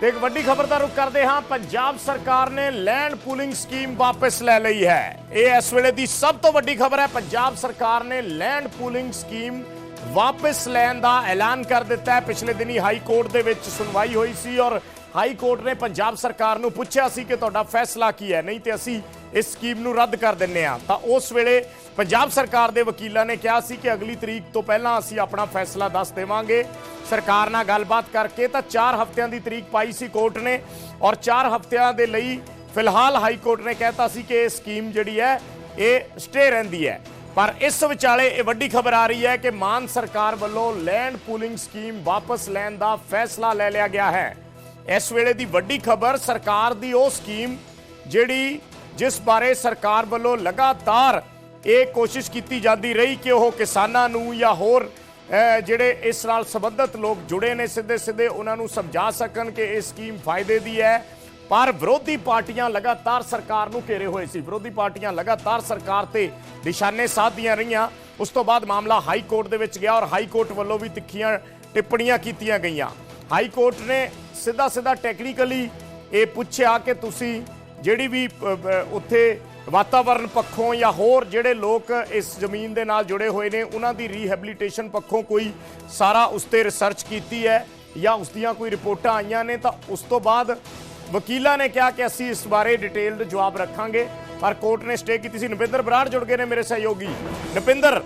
ਤੇ ਇੱਕ ਵੱਡੀ ਖਬਰ ਦਾ ਰੁਖ ਕਰਦੇ ਹਾਂ। ਪੰਜਾਬ ਸਰਕਾਰ ਨੇ ਲੈਂਡ ਪੂਲਿੰਗ ਸਕੀਮ ਵਾਪਸ ਲੈ ਲਈ ਹੈ। ਇਹ ਇਸ ਵੇਲੇ ਦੀ ਸਭ ਤੋਂ ਵੱਡੀ ਖਬਰ ਹੈ। ਪੰਜਾਬ ਸਰਕਾਰ ਨੇ ਲੈਂਡ ਪੂਲਿੰਗ ਸਕੀਮ ਵਾਪਸ ਲੈਣ ਦਾ ਐਲਾਨ ਕਰ ਦਿੱਤਾ ਹੈ। ਪਿਛਲੇ ਦਿਨੀ ਹਾਈ ਕੋਰਟ ਦੇ ਵਿੱਚ ਸੁਣਵਾਈ ਹੋਈ ਸੀ ਔਰ ਹਾਈ ਕੋਰਟ ਨੇ ਪੰਜਾਬ ਸਰਕਾਰ ਨੂੰ ਪੁੱਛਿਆ ਸੀ ਕਿ ਤੁਹਾਡਾ ਫੈਸਲਾ ਕੀ ਹੈ। ਨਹੀਂ ਤੇ ਅਸੀਂ ਇਸ ਸਕੀਮ ਨੂੰ ਰੱਦ ਕਰ ਦਿੰਨੇ ਆ ਤਾਂ ਉਸ ਵੇਲੇ ਪੰਜਾਬ ਸਰਕਾਰ ਦੇ ਵਕੀਲਾਂ ਨੇ ਕਿਹਾ ਸੀ ਕਿ ਅਗਲੀ ਤਰੀਕ ਤੋਂ ਪਹਿਲਾਂ ਅਸੀਂ ਆਪਣਾ ਫੈਸਲਾ ਦੱਸ ਦੇਵਾਂਗੇ। ਸਰਕਾਰ ਨਾਲ ਗੱਲਬਾਤ ਕਰਕੇ ਤਾਂ 4 ਹਫ਼ਤਿਆਂ ਦੀ ਤਰੀਕ ਪਾਈ ਸੀ ਕੋਰਟ ਨੇ ਔਰ 4 ਹਫ਼ਤਿਆਂ ਦੇ ਲਈ ਫਿਲਹਾਲ ਹਾਈ ਕੋਰਟ ਨੇ ਕਹਿਤਾ ਸੀ ਕਿ ਇਹ ਸਕੀਮ ਜਿਹੜੀ ਹੈ, ਇਹ ਸਟੇ ਰਹਿੰਦੀ ਹੈ। ਪਰ ਇਸ ਵਿਚਾਲੇ ਇਹ ਵੱਡੀ ਖਬਰ ਆ ਰਹੀ ਹੈ ਕਿ ਮਾਨ ਸਰਕਾਰ ਵੱਲੋਂ ਲੈਂਡ ਪੂਲਿੰਗ ਸਕੀਮ ਵਾਪਸ ਲੈਣ ਦਾ ਫੈਸਲਾ ਲੈ ਲਿਆ ਗਿਆ ਹੈ। ਇਸ ਵੇਲੇ ਦੀ ਵੱਡੀ ਖਬਰ ਸਰਕਾਰ ਦੀ ਉਹ ਸਕੀਮ ਜਿਹੜੀ ਜਿਸ ਬਾਰੇ ਸਰਕਾਰ ਵੱਲੋਂ ਲਗਾਤਾਰ ਇਹ ਕੋਸ਼ਿਸ਼ ਕੀਤੀ ਜਾਂਦੀ ਰਹੀ ਕਿ ਉਹ ਕਿਸਾਨਾਂ ਨੂੰ ਜਾਂ ਹੋਰ ਜਿਹੜੇ ਇਸ ਨਾਲ ਸੰਬੰਧਿਤ ਲੋਕ ਜੁੜੇ ਨੇ, ਸਿੱਧੇ ਸਿੱਧੇ ਉਹਨਾਂ ਨੂੰ ਸਮਝਾ ਸਕਣ ਕਿ ਇਹ ਸਕੀਮ ਫਾਇਦੇ ਦੀ ਹੈ। ਪਰ ਵਿਰੋਧੀ ਪਾਰਟੀਆਂ ਲਗਾਤਾਰ ਸਰਕਾਰ ਨੂੰ ਘੇਰੇ ਹੋਏ ਸੀ। ਵਿਰੋਧੀ ਪਾਰਟੀਆਂ ਲਗਾਤਾਰ ਸਰਕਾਰ ਤੇ ਨਿਸ਼ਾਨੇ ਸਾਧਦੀਆਂ ਰਹੀਆਂ। ਉਸ ਤੋਂ ਬਾਅਦ ਮਾਮਲਾ ਹਾਈ ਕੋਰਟ ਦੇ ਵਿੱਚ ਗਿਆ ਔਰ ਹਾਈ ਕੋਰਟ ਵੱਲੋਂ ਵੀ ਤਿੱਖੀਆਂ ਟਿੱਪਣੀਆਂ ਕੀਤੀਆਂ ਗਈਆਂ। ਹਾਈ ਕੋਰਟ ਨੇ ਸਿੱਧਾ ਸਿੱਧਾ ਟੈਕਨੀਕਲੀ ਇਹ ਪੁੱਛਿਆ ਕਿ ਤੁਸੀਂ ਜਿਹੜੀ ਵੀ ਉੱਥੇ ਵਾਤਾਵਰਣ ਪੱਖੋਂ ਜਾਂ ਹੋਰ ਜਿਹੜੇ ਲੋਕ ਇਸ ਜ਼ਮੀਨ ਦੇ ਨਾਲ ਜੁੜੇ ਹੋਏ ਨੇ, ਉਹਨਾਂ ਦੀ ਰੀਹੈਬਿਲਿਟੇਸ਼ਨ ਪੱਖੋਂ ਕੋਈ ਸਾਰਾ ਉਸ ਤੇ ਰਿਸਰਚ ਕੀਤੀ ਹੈ ਜਾਂ ਉਸ ਦੀਆਂ ਕੋਈ ਰਿਪੋਰਟਾਂ ਆਈਆਂ ਨੇ, ਤਾਂ ਉਸ ਤੋਂ ਬਾਅਦ ਵਕੀਲਾਂ ਨੇ ਕਿਹਾ ਕਿ ਅਸੀਂ ਇਸ ਬਾਰੇ ਡਿਟੇਲਡ ਜਵਾਬ ਰੱਖਾਂਗੇ। ਪਰ ਕੋਰਟ ਨੇ ਸਟੇ ਕੀਤੀ ਸੀ। ਨਵਿੰਦਰ ਬਰਾੜ ਜੁੜ ਗਏ ਨੇ ਮੇਰੇ ਸਹਿਯੋਗੀ। ਨਪਿੰਦਰ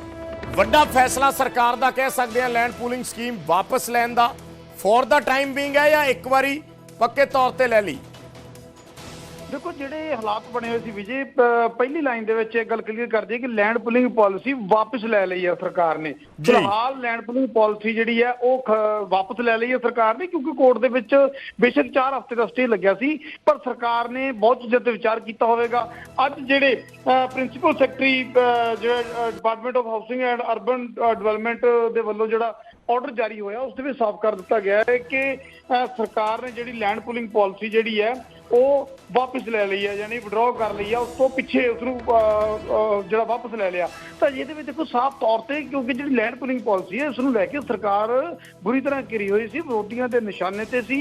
ਵੱਡਾ ਫੈਸਲਾ ਸਰਕਾਰ ਦਾ ਕਹਿ ਸਕਦੇ ਆ ਲੈਂਡ ਪੂਲਿੰਗ ਸਕੀਮ ਵਾਪਸ ਲੈਣ ਦਾ। ਫੋਰ ਦਾ ਟਾਈਮ ਬੀਇੰਗ ਹੈ ਜਾਂ ਇੱਕ ਵਾਰੀ ਪੱਕੇ ਤੌਰ ਤੇ ਲੈ ਲਈ? ਦੇਖੋ ਜਿਹੜੇ ਹਾਲਾਤ ਬਣੇ ਹੋਏ ਸੀ ਵਿਜੇ ਪਹਿਲੀ ਲਾਈਨ ਦੇ ਵਿੱਚ ਇਹ ਗੱਲ ਕਲੀਅਰ ਕਰਦੀ ਹੈ ਕਿ ਲੈਂਡ ਪੁਲਿੰਗ ਪਾਲਿਸੀ ਵਾਪਸ ਲੈ ਲਈ ਹੈ ਸਰਕਾਰ ਨੇ। ਫਿਲਹਾਲ ਲੈਂਡ ਪੁਲਿੰਗ ਪਾਲਿਸੀ ਜਿਹੜੀ ਹੈ ਉਹ ਵਾਪਸ ਲੈ ਲਈ ਹੈ ਸਰਕਾਰ ਨੇ ਕਿਉਂਕਿ ਕੋਰਟ ਦੇ ਵਿੱਚ ਬੇਸ਼ੱਕ 4 ਹਫ਼ਤੇ ਦਾ ਸਟੇ ਲੱਗਿਆ ਸੀ ਪਰ ਸਰਕਾਰ ਨੇ ਬਹੁਤ ਤੇ ਵਿਚਾਰ ਕੀਤਾ ਹੋਵੇਗਾ ਅੱਜ ਜਿਹੜੇ ਪ੍ਰਿੰਸੀਪਲ ਸੈਕਟਰੀ ਜਿਹੜਾ department of housing and urban development ਦੇ ਵੱਲੋਂ ਜਿਹੜਾ ਆਰਡਰ ਜਾਰੀ ਹੋਇਆ ਉਸ ਦੇ ਵਿੱਚ ਸਾਫ਼ ਕਰ ਦਿੱਤਾ ਗਿਆ ਹੈ ਕਿ ਸਰਕਾਰ ਨੇ ਜਿਹੜੀ ਲੈਂਡ ਪੁਲਿੰਗ ਪਾਲਿਸੀ ਜਿਹੜੀ ਹੈ ਉਹ ਵਾਪਸ ਲੈ ਲਈ ਹੈ ਯਾਨੀ ਵਿਡਰਾਅ ਕਰ ਲਈ ਹੈ ਉਸ ਤੋਂ ਪਿੱਛੇ ਉਸ ਨੂੰ ਜਿਹੜਾ ਵਾਪਸ ਲੈ ਲਿਆ। ਤਾਂ ਇਹਦੇ ਵਿੱਚ ਦੇਖੋ ਸਾਫ਼ ਤੌਰ ਤੇ ਕਿਉਂਕਿ ਜਿਹੜੀ ਲੈਂਡ ਪੁਲਿੰਗ ਪਾਲਿਸੀ ਹੈ ਉਸ ਨੂੰ ਲੈ ਕੇ ਸਰਕਾਰ ਬੁਰੀ ਤਰ੍ਹਾਂ ਘਿਰੀ ਹੋਈ ਸੀ, ਵਿਰੋਧੀਆਂ ਦੇ ਨਿਸ਼ਾਨੇ ਤੇ ਸੀ।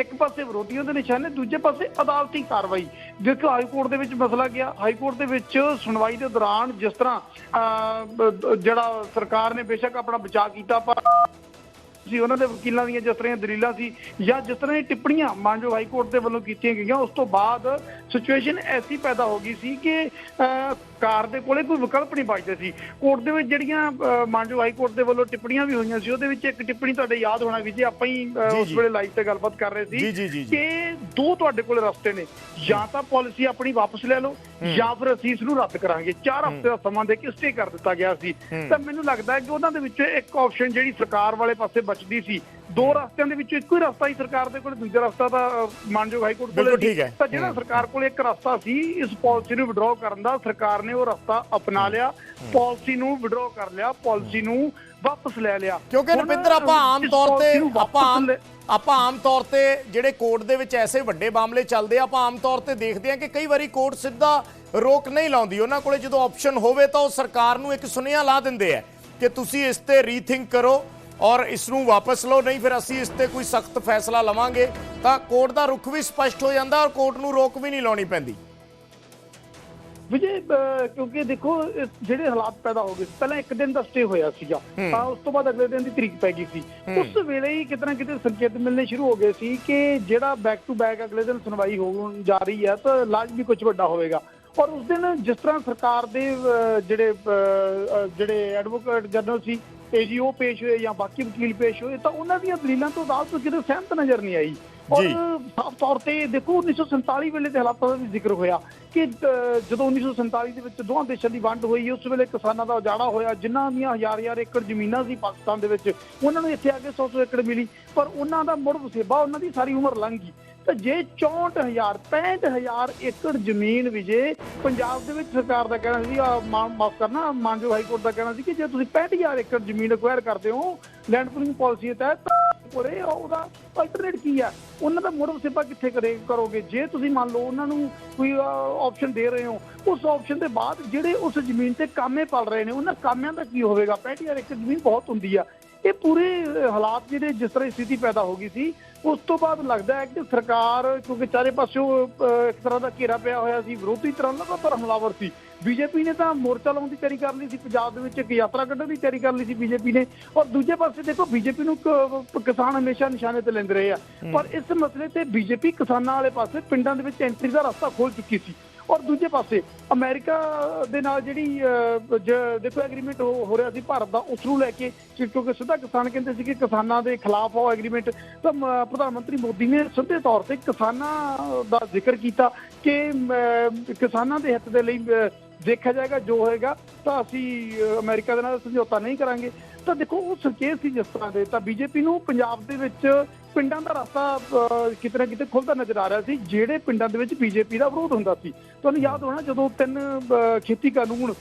ਇੱਕ ਪਾਸੇ ਵਿਰੋਧੀਆਂ ਦੇ ਨਿਸ਼ਾਨੇ, ਦੂਜੇ ਪਾਸੇ ਅਦਾਲਤੀ ਕਾਰਵਾਈ। ਦੇਖੋ, ਹਾਈ ਕੋਰਟ ਦੇ ਵਿੱਚ ਮਸਲਾ ਗਿਆ। ਹਾਈ ਕੋਰਟ ਦੇ ਵਿੱਚ ਸੁਣਵਾਈ ਦੇ ਦੌਰਾਨ ਜਿਸ ਤਰ੍ਹਾਂ ਜਿਹੜਾ ਸਰਕਾਰ ਨੇ ਬੇਸ਼ੱਕ ਆਪਣਾ ਬਚਾਅ ਕੀਤਾ, ਪਰ ਸੀ ਉਹਨਾਂ ਦੇ ਵਕੀਲਾਂ ਦੀਆਂ ਜਿਸ ਤਰ੍ਹਾਂ ਦਲੀਲਾਂ ਸੀ ਜਾਂ ਜਿਸ ਤਰ੍ਹਾਂ ਦੀ ਟਿੱਪਣੀਆਂ ਮਾਨਯੋਗ ਹਾਈ ਕੋਰਟ ਦੇ ਵੱਲੋਂ ਕੀਤੀਆਂ ਗਈਆਂ ਉਸ ਤੋਂ ਬਾਅਦ ਸਿਚੁਏਸ਼ਨ ਐਸੀ ਪੈਦਾ ਹੋ ਗਈ ਸੀ ਕਿ ਕਾਰ ਦੇ ਕੋਲੇ ਕੋਈ ਵਿਕਲਪ ਨਹੀਂ ਬਚਦੇ ਸੀ ਕੋਰਟ ਦੇ ਵਿੱਚ ਜਿਹੜੀਆਂ ਮਾਨਯੋਗ ਹਾਈ ਕੋਰਟ ਦੇ ਵੱਲੋਂ ਟਿੱਪਣੀਆਂ ਵੀ ਹੋਈਆਂ ਸੀ ਉਹਦੇ ਵਿੱਚ ਇੱਕ ਟਿੱਪਣੀ ਤੁਹਾਡੇ ਯਾਦ ਹੋਣਾ ਵੀ ਜੇ ਆਪਾਂ ਹੀ ਉਸ। ਵੇਲੇ ਲਾਈਵ ਤੇ ਗੱਲਬਾਤ ਕਰ ਰਹੇ ਸੀ। ਕਿ ਦੋ ਤੁਹਾਡੇ ਕੋਲੇ ਰਸਤੇ ਨੇ ਜਾਂ ਤਾਂ ਪਾਲਿਸੀ ਆਪਣੀ ਵਾਪਸ ਲੈ ਲਓ ਜਾਂ ਫਿਰ ਅਸੀਂ ਇਸ ਨੂੰ ਰੱਦ ਕਰਾਂਗੇ। 4 ਹਫ਼ਤੇ ਦਾ ਸਮਾਂ ਦੇ ਕੇ ਸਟੇ ਕਰ ਦਿੱਤਾ ਗਿਆ ਸੀ। ਤਾਂ ਮੈਨੂੰ ਲੱਗਦਾ ਹੈ ਕਿ ਉਹਨਾਂ ਦੇ ਵਿੱਚੋਂ ਇੱਕ ਆਪਸ਼ਨ ਜਿਹੜੀ ਸਰਕਾਰ ਵਾਲੇ ਪਾਸੇ ਬਚਦੀ ਸੀ ਦੋ ਰਸਤਿਆਂ ਦੇ ਵਿੱਚੋਂ ਇੱਕੋ ਹੀ ਰਸਤਾ ਹੀ ਸਰਕਾਰ ਦੇ ਕੋਲ ਦੂਜਾ ਰਸਤਾ ਤਾਂ ਮਾਨਯੋਗ ਹਾਈ ਕੋਰਟ ਕੋਲੇ ਹੈ। ਤਾਂ ਜਿਹੜਾ ਸਰਕਾਰ ਕੋਲ ਇੱਕ ਰਸਤਾ ਸੀ ਇਸ ਪਾਲਿਸੀ ਨੂੰ ਵਿਡਰਾਅ ਕਰਨ ਦਾ ਸਰਕਾਰ ਨੇ ਉਹ ਰਸਤਾ ਅਪਣਾ ਲਿਆ ਪਾਲਿਸੀ ਨੂੰ ਵਿਡਰਾਅ ਕਰ ਲਿਆ ਪਾਲਿਸੀ ਨੂੰ ਵਾਪਸ ਲੈ ਲਿਆ। ਕਿਉਂਕਿ ਰਵਿੰਦਰ ਆਪਾਂ ਆਮ ਤੌਰ ਤੇ ਆਪਾਂ ਆਪਾਂ ਆਮ ਤੌਰ ਤੇ ਜਿਹੜੇ ਕੋਰਟ ਦੇ ਵਿੱਚ ਐਸੇ ਵੱਡੇ ਮਾਮਲੇ ਚੱਲਦੇ ਆ ਆਪਾਂ ਆਮ ਤੌਰ ਤੇ ਦੇਖਦੇ ਆ ਕਿ ਕਈ ਵਾਰੀ ਕੋਰਟ ਸਿੱਧਾ ਰੋਕ ਨਹੀਂ ਲਾਉਂਦੀ। ਉਹਨਾਂ ਕੋਲੇ ਜਦੋਂ ਆਪਸ਼ਨ ਹੋਵੇ ਤਾਂ ਉਹ ਸਰਕਾਰ ਨੂੰ ਇੱਕ ਸੁਨੇਹਾ ਲਾ ਦਿੰਦੇ ਆ ਕਿ ਤੁਸੀਂ ਇਸ ਤੇ ਰੀਥਿੰਕ ਕਰੋ। ਔਰ ਇਸ ਨੂੰ ਵਾਪਸ ਲਓ ਨਹੀਂ ਫਿਰ ਅਸੀਂ ਇਸ ਤੇ ਕੋਈ ਸਖਤ ਫੈਸਲਾ ਲਵਾਂਗੇ ਤਾਂ ਕੋਰਟ ਦਾ ਰੁਖ ਵੀ ਸਪਸ਼ਟ ਹੋ ਜਾਂਦਾ ਔਰ ਕੋਰਟ ਨੂੰ ਰੋਕ ਵੀ ਨਹੀਂ ਲਾਉਣੀ ਪੈਂਦੀ। ਵਿਜੇ ਕਿਉਂਕਿ ਦੇਖੋ ਜਿਹੜੇ ਹਾਲਾਤ ਪੈਦਾ ਹੋ ਗਏ ਪਹਿਲਾਂ ਇੱਕ ਦਿਨ ਦਾ ਸਟੇ ਹੋਇਆ ਸੀਗਾ ਤਾਂ ਉਸ ਤੋਂ ਬਾਅਦ ਅਗਲੇ ਦਿਨ ਦੀ ਤਰੀਕ ਪੈ ਗਈ ਸੀ। ਉਸ ਵੇਲੇ ਹੀ ਕਿਤੇ ਨਾ ਕਿਤੇ ਸੰਕੇਤ ਮਿਲਣੇ ਸ਼ੁਰੂ ਹੋ ਗਏ ਸੀ ਕਿ ਜਿਹੜਾ ਬੈਕ ਟੂ ਬੈਕ ਅਗਲੇ ਦਿਨ ਸੁਣਵਾਈ ਹੋਣ ਜਾ ਰਹੀ ਹੈ ਤਾਂ ਲਾਜ਼ਮੀ ਕੁਝ ਵੱਡਾ ਹੋਵੇਗਾ। ਔਰ ਉਸ ਦਿਨ ਜਿਸ ਤਰ੍ਹਾਂ ਸਰਕਾਰ ਦੇ ਜਿਹੜੇ ਜਿਹੜੇ ਐਡਵੋਕੇਟ ਜਨਰਲ ਸੀ ਏਜੀਓ ਪੇਸ਼ ਹੋਏ ਜਾਂ ਬਾਕੀ ਵਕੀਲ ਪੇਸ਼ ਹੋਏ ਤਾਂ ਉਹਨਾਂ ਦੀਆਂ ਦਲੀਲਾਂ ਤੋਂ ਅਦਾਲਤ ਨੂੰ ਕਿਤੇ ਸਹਿਮਤ ਨਜ਼ਰ ਨਹੀਂ ਆਈ ਔਰ। ਸਾਫ਼ ਤੌਰ ਤੇ ਦੇਖੋ 1947 ਵੇਲੇ ਦੇ ਹਾਲਾਤਾਂ ਦਾ ਵੀ ਜ਼ਿਕਰ ਹੋਇਆ ਕਿ ਅਹ, ਜਦੋਂ 1947 ਦੇ ਵਿੱਚ ਦੋਹਾਂ ਦੇਸ਼ਾਂ ਦੀ ਵੰਡ ਹੋਈ ਉਸ ਵੇਲੇ ਕਿਸਾਨਾਂ ਦਾ ਉਜਾੜਾ ਹੋਇਆ ਜਿਨ੍ਹਾਂ ਦੀਆਂ ਹਜ਼ਾਰ ਹਜ਼ਾਰ ਏਕੜ ਜ਼ਮੀਨਾਂ ਸੀ ਪਾਕਿਸਤਾਨ ਦੇ ਵਿੱਚ ਉਹਨਾਂ ਨੂੰ ਇੱਥੇ ਆ ਕੇ 100 100 ਏਕੜ ਮਿਲੀ ਪਰ ਉਹਨਾਂ ਦਾ ਮੁੜ ਵਸੇਬਾ ਉਹਨਾਂ ਦੀ ਸਾਰੀ ਉਮਰ ਲੰਘ ਗਈ। ਤਾਂ ਜੇ 64000 65000 ਏਕੜ ਜ਼ਮੀਨ ਵਿਜੇ ਪੰਜਾਬ ਦੇ ਵਿੱਚ ਸਰਕਾਰ ਦਾ ਕਹਿਣਾ ਸੀ ਮਾਫ ਕਰਨਾ ਮਾਨਜੋ ਹਾਈ ਕੋਰਟ ਦਾ ਕਹਿਣਾ ਸੀ ਕਿ ਜੇ ਤੁਸੀਂ 65000 ਏਕੜ ਜ਼ਮੀਨ ਅਕਵਾਇਰ ਕਰਦੇ ਹੋ ਲੈਂਡ ਪੂਲਿੰਗ ਪਾਲਿਸੀ ਤਹਿਤ ਤਾਂ ਉਹਦਾ ਅਲਟਰਨੇਟ ਕੀ ਹੈ ਉਹਨਾਂ ਦਾ ਮੁੜ ਵਸੇਬਾ ਕਿੱਥੇ ਕਰੇ ਕਰੋਗੇ? ਜੇ ਤੁਸੀਂ ਮੰਨ ਲਓ ਉਹਨਾਂ ਨੂੰ ਕੋਈ ਆਪਸ਼ਨ ਦੇ ਰਹੇ ਹੋ। ਉਸ ਆਪਸ਼ਨ ਦੇ ਬਾਅਦ ਜਿਹੜੇ ਉਸ ਜ਼ਮੀਨ ਤੇ ਕਾਮੇ ਪਲ ਰਹੇ ਨੇ ਉਹਨਾਂ ਕਾਮਿਆਂ ਦਾ ਕੀ ਹੋਵੇਗਾ? 65000 ਏਕੜ ਜ਼ਮੀਨ ਬਹੁਤ ਹੁੰਦੀ ਆ। ਇਹ ਪੂਰੇ ਹਾਲਾਤ ਜਿਹੜੇ ਜਿਸ ਤਰ੍ਹਾਂ ਦੀ ਸਥਿਤੀ ਪੈਦਾ ਹੋ ਗਈ ਸੀ ਉਸ ਤੋਂ ਬਾਅਦ ਲੱਗਦਾ ਹੈ ਕਿ ਸਰਕਾਰ ਕਿਉਂਕਿ ਚਾਰੇ ਪਾਸਿਓਂ ਇੱਕ ਤਰ੍ਹਾਂ ਦਾ ਘੇਰਾ ਪਿਆ ਹੋਇਆ ਸੀ ਵਿਰੋਧੀ ਤਰ੍ਹਾਂ ਲਗਾਤਾਰ ਹਮਲਾਵਰ ਸੀ। ਬੀਜੇਪੀ ਨੇ ਤਾਂ ਮੋਰਚਾ ਲਾਉਣ ਦੀ ਤਿਆਰੀ ਕਰ ਲਈ ਸੀ ਪੰਜਾਬ ਦੇ ਵਿੱਚ ਇੱਕ ਯਾਤਰਾ ਕੱਢਣ ਦੀ ਤਿਆਰੀ ਕਰ ਲਈ ਸੀ ਬੀਜੇਪੀ ਨੇ। ਔਰ ਦੂਜੇ ਪਾਸੇ ਦੇਖੋ ਬੀਜੇਪੀ ਨੂੰ ਕਿਸਾਨ ਹਮੇਸ਼ਾ ਨਿਸ਼ਾਨੇ ਤੇ ਲੈਂਦੇ ਰਹੇ ਆ। ਪਰ ਇਸ ਮਸਲੇ ਤੇ ਬੀਜੇਪੀ ਕਿਸਾਨਾਂ ਵਾਲੇ ਪਾਸੇ ਪਿੰਡਾਂ ਦੇ ਵਿੱਚ ਐਂਟਰੀ ਦਾ ਰਸਤਾ ਖੋਲ ਚੁੱਕੀ ਸੀ। ਔਰ ਦੂਜੇ ਪਾਸੇ ਅਮਰੀਕਾ ਦੇ ਨਾਲ ਜਿਹੜੀ ਜ- ਦੇਖੋ ਐਗਰੀਮੈਂਟ ਹੋ ਰਿਹਾ ਸੀ ਭਾਰਤ ਦਾ ਉਸ ਨੂੰ ਲੈ ਕੇ ਕਿਉਂਕਿ ਸਿੱਧਾ ਕਿਸਾਨ ਕਹਿੰਦੇ ਸੀ ਕਿ ਕਿਸਾਨਾਂ ਦੇ ਖਿਲਾਫ ਉਹ ਐਗਰੀਮੈਂਟ ਤਾਂ ਮ- ਪ੍ਰਧਾਨ ਮੰਤਰੀ ਮੋਦੀ ਨੇ ਸਿੱਧੇ ਤੌਰ ਤੇ ਕਿਸਾਨਾਂ ਦਾ ਜ਼ਿਕਰ ਕੀਤਾ ਕਿ ਕਿਸਾਨਾਂ ਦੇ ਹਿੱਤ ਦੇ ਲਈ ਦੇਖਿਆ ਜਾਏਗਾ ਜੋ ਹੋਏਗਾ ਤਾਂ ਅਸੀਂ ਅਹ, ਅਮਰੀਕਾ ਦੇ ਨਾਲ ਸਮਝੌਤਾ ਨਹੀਂ ਕਰਾਂਗੇ। ਤਾਂ ਦੇਖੋ ਉਹ ਸੰਕੇਤ ਸੀ ਜਿਸ ਤਰ੍ਹਾਂ ਦੇ ਤਾਂ ਬੀਜੇਪੀ ਨੂੰ ਪੰਜਾਬ ਦੇ ਵਿੱਚ ਪਿੰਡਾਂ ਦਾ ਰਸਤਾ ਕਿਤੇ ਨਾ ਕਿਤੇ ਖੁੱਲਦਾ ਨਜ਼ਰ ਆ ਰਿਹਾ ਸੀ ਜਿਹੜੇ ਪਿੰਡਾਂ ਦੇ ਵਿੱਚ ਬੀਜੇਪੀ ਦਾ ਵਿਰੋਧ ਹੁੰਦਾ ਸੀ। ਤੁਹਾਨੂੰ ਯਾਦ ਹੋਣਾ ਜਦੋਂ ਤਿੰਨ ਖੇਤੀ ਕਾਨੂੰਨ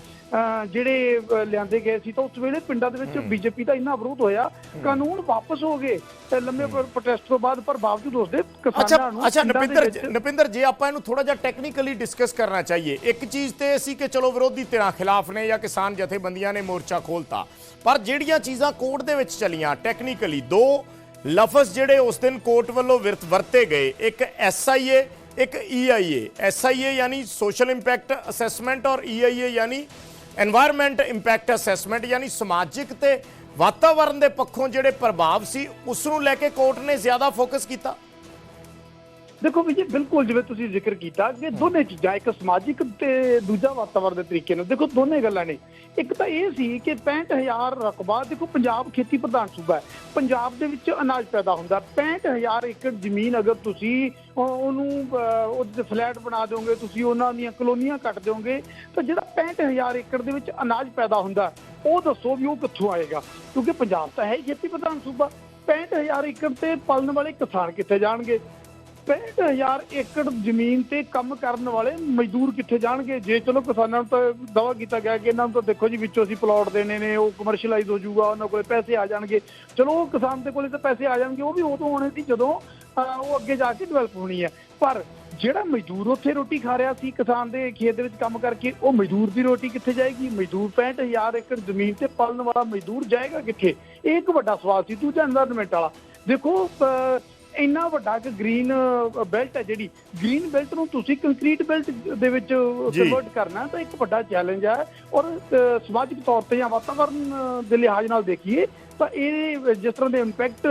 ਜਿਹੜੇ ਲਿਆਂਦੇ ਗਏ ਸੀ ਤਾਂ ਉਸ ਵੇਲੇ ਪਿੰਡਾਂ ਦੇ ਵਿੱਚ ਬੀਜੇਪੀ ਦਾ ਇੰਨਾ ਵਿਰੋਧ ਹੋਇਆ ਕਾਨੂੰਨ ਵਾਪਸ ਹੋ ਗਏ ਤੇ ਲੰਮੇ ਪ੍ਰੋਟੈਸਟ ਤੋਂ ਬਾਅਦ ਪਰ ਬਾਵਜੂਦ ਉਸਦੇ ਅੱਛਾ ਕਿਸਾਨਾਂ ਨੂੰ ਅੱਛਾ ਦੇ ਨਪਿੰਦਰ ਨਪਿੰਦਰ ਜੇ ਆਪਾਂ ਇਹਨੂੰ ਥੋੜਾ ਜਿਹਾ ਟੈਕਨੀਕਲੀ ਡਿਸਕਸ ਕਰਨਾ ਚਾਹੀਏ। ਇੱਕ ਚੀਜ਼ ਤੇ ਸੀ ਕਿ ਚਲੋ ਵਿਰੋਧੀ ਧਿਰਾਂ ਖਿਲਾਫ ਨੇ ਜਾਂ ਕਿਸਾਨ ਜਥੇਬੰਦੀਆਂ ਨੇ ਮੋਰਚਾ ਖੋਲਤਾ ਪਰ ਜਿਹੜੀਆਂ ਚੀਜ਼ਾਂ ਕੋਰਟ ਦੇ ਵਿੱਚ ਚਲੀਆਂ ਟੈਕਨੀਕਲੀ ਦੋ ਲਫ਼ਜ਼ ਜਿਹੜੇ ਉਸ ਦਿਨ ਕੋਰਟ ਵੱਲੋਂ ਵਿਰਤ ਵਰਤੇ ਗਏ, ਇੱਕ ਐੱਸ ਆਈ ਏ ਇੱਕ ਈ ਆਈ ਏ ਐੱਸ ਆਈ ਏ ਯਾਨੀ ਸੋਸ਼ਲ ਇੰਪੈਕਟ ਅਸੈਸਮੈਂਟ ਔਰ ਈ ਆਈ ਏ ਯਾਨੀ এনवायरमेंट ਇੰਪੈਕਟ ਅਸੈਸਮੈਂਟ ਯਾਨੀ ਸਮਾਜਿਕ ਤੇ ਵਾਤਾਵਰਣ ਦੇ ਪੱਖੋਂ ਜਿਹੜੇ ਪ੍ਰਭਾਵ ਸੀ ਉਸ ਨੂੰ ਲੈ ਕੇ ਕੋਰਟ ਨੇ ਜ਼ਿਆਦਾ ਫੋਕਸ ਕੀਤਾ। ਦੇਖੋ ਵੀ ਜੀ ਬਿਲਕੁਲ ਜਿਵੇਂ ਤੁਸੀਂ ਜ਼ਿਕਰ ਕੀਤਾ ਕਿ ਦੋਨੇ ਚੀਜ਼ਾਂ ਇੱਕ ਸਮਾਜਿਕ ਤੇ ਦੂਜਾ ਵਾਤਾਵਰਣ ਦੇ ਤਰੀਕੇ ਨਾਲ ਦੇਖੋ ਦੋਨੇ ਗੱਲਾਂ ਨੇ। ਇੱਕ ਤਾਂ ਇਹ ਸੀ ਕਿ 65000 ਰਕਬਾ ਦੇਖੋ ਪੰਜਾਬ ਖੇਤੀ ਪ੍ਰਧਾਨ ਸੂਬਾ ਹੈ। ਪੰਜਾਬ ਦੇ ਵਿੱਚ ਅਨਾਜ ਪੈਦਾ ਹੁੰਦਾ। 65000 ਏਕੜ ਜ਼ਮੀਨ ਅਗਰ ਤੁਸੀਂ ਉਹ- ਉਹਨੂੰ ਉਹਦੇ ਫਲੈਟ ਬਣਾ ਦਿਓਗੇ ਤੁਸੀਂ ਉਹਨਾਂ ਦੀਆਂ ਕਲੋਨੀਆਂ ਕੱਟ ਦਿਓਗੇ ਤਾਂ ਜਿਹੜਾ 65000 ਏਕੜ ਦੇ ਵਿੱਚ ਅਨਾਜ ਪੈਦਾ ਹੁੰਦਾ ਉਹ ਦੱਸੋ ਵੀ ਉਹ ਕਿੱਥੋਂ ਆਏਗਾ? ਕਿਉਂਕਿ ਪੰਜਾਬ ਤਾਂ ਹੈ ਹੀ ਖੇਤੀ ਪ੍ਰਧਾਨ ਸੂਬਾ। 65000 ਏਕੜ ਤੇ ਪਾਲਣ ਵਾਲੇ ਕਿਸਾਨ ਕਿੱਥੇ ਜਾਣਗੇ? 65000 ਏਕੜ ਜ਼ਮੀਨ ਤੇ ਕੰਮ ਕਰਨ ਵਾਲੇ ਮਜ਼ਦੂਰ ਕਿੱਥੇ ਜਾਣਗੇ? ਜੇ ਚਲੋ ਕਿਸਾਨਾਂ ਨੂੰ ਤਾਂ ਦਵਾ ਕੀਤਾ ਗਿਆ ਕਿ ਇਹਨਾਂ ਨੂੰ ਤਾਂ ਦੇਖੋ ਜੀ, ਵਿੱਚੋਂ ਅਸੀਂ ਪਲਾਟ ਦੇਣੇ ਨੇ, ਉਹ ਕਮਰਸ਼ੀਅਲਾਈਜ਼ ਹੋ ਜਾਊਗਾ, ਉਹਨਾਂ ਕੋਲੇ ਪੈਸੇ ਆ ਜਾਣਗੇ। ਚਲੋ, ਉਹ ਕਿਸਾਨ ਦੇ ਕੋਲੇ ਤਾਂ ਪੈਸੇ ਆ ਜਾਣਗੇ, ਉਹ ਵੀ ਉਦੋਂ ਆਉਣੇ ਸੀ ਜਦੋਂ ਉਹ ਅੱਗੇ ਜਾ ਕੇ ਡਿਵੈਲਪ ਹੋਣੀ ਹੈ। ਪਰ ਜਿਹੜਾ ਮਜ਼ਦੂਰ ਉੱਥੇ ਰੋਟੀ ਖਾ ਰਿਹਾ ਸੀ, ਕਿਸਾਨ ਦੇ ਖੇਤ ਦੇ ਵਿੱਚ ਕੰਮ ਕਰਕੇ, ਉਹ ਮਜ਼ਦੂਰ ਦੀ ਰੋਟੀ ਕਿੱਥੇ ਜਾਏਗੀ? ਮਜ਼ਦੂਰ 65000 ਏਕੜ ਜ਼ਮੀਨ ਤੇ ਪਲਣ ਵਾਲਾ ਮਜ਼ਦੂਰ ਜਾਏਗਾ ਕਿੱਥੇ? ਇਹ ਇੱਕ ਵੱਡਾ ਸਵਾਲ ਸੀ, ਦੂਜਾ এনवायरमेंट ਵਾਲਾ। ਦੇਖੋ ਇੰਨਾ ਵੱਡਾ ਕਿ ਗ੍ਰੀਨ ਬੈਲਟ ਹੈ ਜਿਹੜੀ ਗ੍ਰੀਨ ਬੈਲਟ ਨੂੰ ਤੁਸੀਂ ਕੰਕਰੀਟ ਬੈਲਟ ਦੇ ਵਿੱਚ। ਕਨਵਰਟ ਕਰਨਾ ਤਾਂ ਇੱਕ ਵੱਡਾ ਚੈਲੰਜ ਹੈ ਔਰ ਸਮਾਜਿਕ ਤੌਰ ਤੇ ਜਾਂ ਵਾਤਾਵਰਣ ਅਹ, ਦੇ ਲਿਹਾਜ਼ ਨਾਲ ਦੇਖੀਏ ਤਾਂ ਇਹ ਜਿਸ ਤਰ੍ਹਾਂ ਦੇ ਇੰਪੈਕਟ